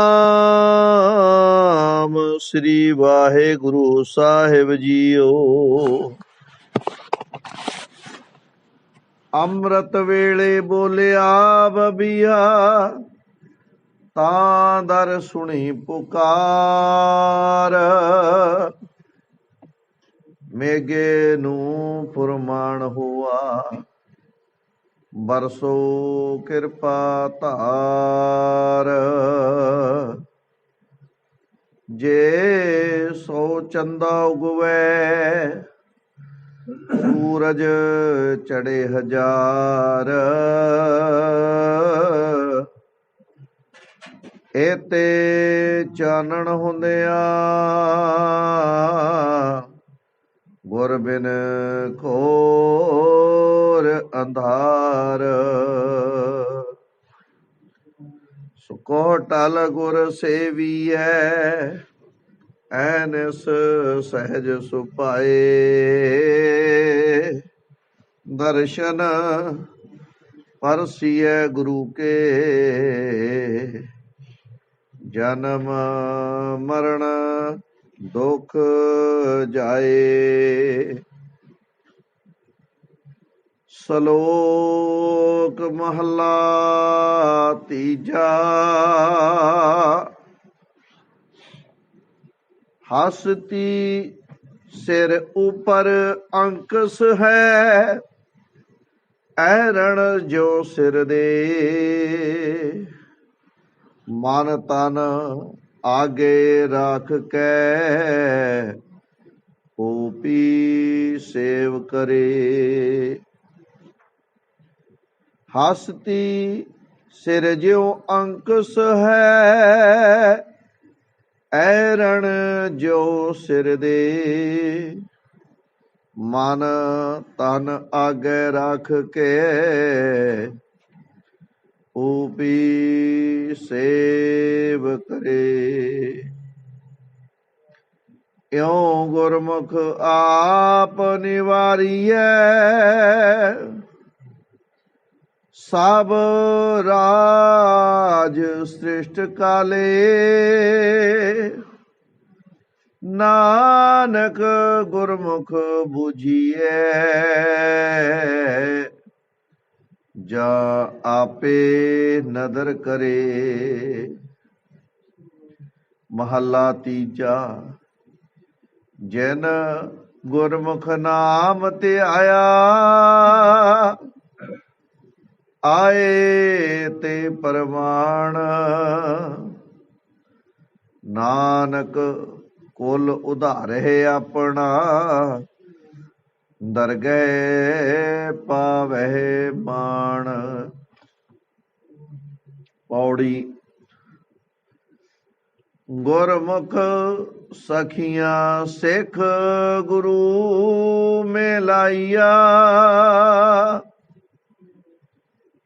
ਨਾਮ ਸ੍ਰੀ ਵਾਹਿਗੁਰੂ ਸਾਹਿਬ ਜੀਓ। ਅੰਮ੍ਰਿਤ ਵੇਲੇ ਬੋਲਿਆ ਬਬੀਆ ਤਾਂ ਦਰ ਸੁਣੀ ਪੁਕਾਰ। ਮੇਗੇ ਨੂੰ ਫੁਰਮਾਨ ਹੋਆ, ਬਰਸੋ ਕਿਰਪਾ ਧਾਰ। ਚੰਦਾ ਉਗਵੈ। ਸੂਰਜ ਚੜੇ ਹਜ਼ਾਰ। ਏਤੇ ਚਾਨਣ ਹੁੰਦਿਆਂ ਗੁਰ ਬਿਨ ਘੋਰ ਅੰਧਾਰ। ਸੁਕੋ ਟਲ ਗੁਰ ਸੇਵੀਐ। ਐਨਸ ਸਹਿਜ ਸੁਪਾਏ ਦਰਸ਼ਨ ਪਰਸੀਏ ਗੁਰੂ ਕੇ। ਜਨਮ ਮਰਨ ਦੁਖ ਜਾਏ। ਸ਼ਲੋਕ ਮਹਲਾ ਤੀਜਾ। ਹਸਤੀ ਸਿਰ ਉਪਰ ਅੰਕਸ ਹੈ, ਐਰਣ ਜੋ ਸਿਰ ਦੇ। ਮਨ ਤਨ ਆਗੇ ਰੱਖ ਕੇ ਪੀ ਸੇਵ ਕਰੇ। ਹਸਤੀ ਸਿਰ ਜਿਉ ਅੰਕਸ ਹੈ ਐਰਣ ਜੋ ਸਿਰ ਦੇ। ਮਨ ਤਨ ਆਗੇ ਰੱਖ ਕੇ ਊਪੀ ਸੇਵ ਕਰੇ। ਇਉ ਗੁਰਮੁਖ ਆਪ ਨਿਵਾਰੀਐ। ਸਭ ਰਾਜ ਸ੍ਰਿਸ਼ਟ ਕਾਲੇ। ਨਾਨਕ ਗੁਰਮੁਖ 부ਜੀਐ ਜਾ ਆਪੇ ਨਦਰ ਕਰੇ। ਮਹੱਲਾ ਤੀਜਾ। ਜਿਨ ਗੁਰਮੁਖ ਨਾਮ ਤੇ ਆਇਆ ਆਏ ਤੇ ਪਰਮਾਨ ਨਾਨਕ ਕੁਲ ਉਧਾਰੇ ਆਪਣਾ, ਦਰਗਹਿ ਪਾਵਹਿ ਮਾਣ। ਪੌੜੀ ਗੁਰਮੁਖ ਸਖੀਆਂ ਸਿੱਖ ਗੁਰੂ ਮੇਲਾਈਆ।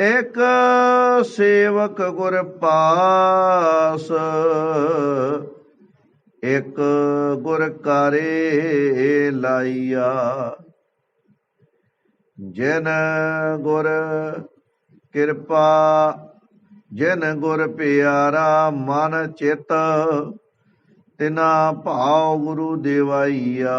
ਇਕ ਸੇਵਕ ਗੁਰ ਪਾਸ, ਇਕ ਗੁਰ ਕਰੇ ਲਾਈਆ। ਜਿਨ ਗੁਰ ਕਿਰਪਾ, ਜਿਨ ਗੁਰ ਪਿਆਰਾ ਮਨ ਚਿਤ, ਤਿਨਾ ਭਾਉ ਗੁਰੂ ਦੇਵਾਈਆ।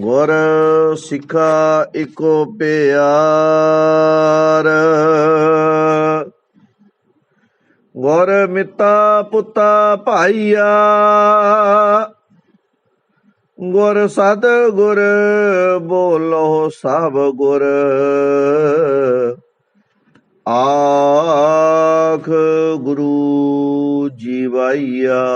ਗੁਰ ਸਿੱਖਾ ਇਕੋ ਪਿਆਰ। ਗੁਰ ਮਿੱਤਾ ਪੁੱਤਾ ਭਾਈਆ। ਗੁਰ ਸਤ ਗੁਰ ਬੋਲੋ ਸਭ ਗੁਰ। ਆਖ ਗੁਰੂ ਜੀਵਾਈਆ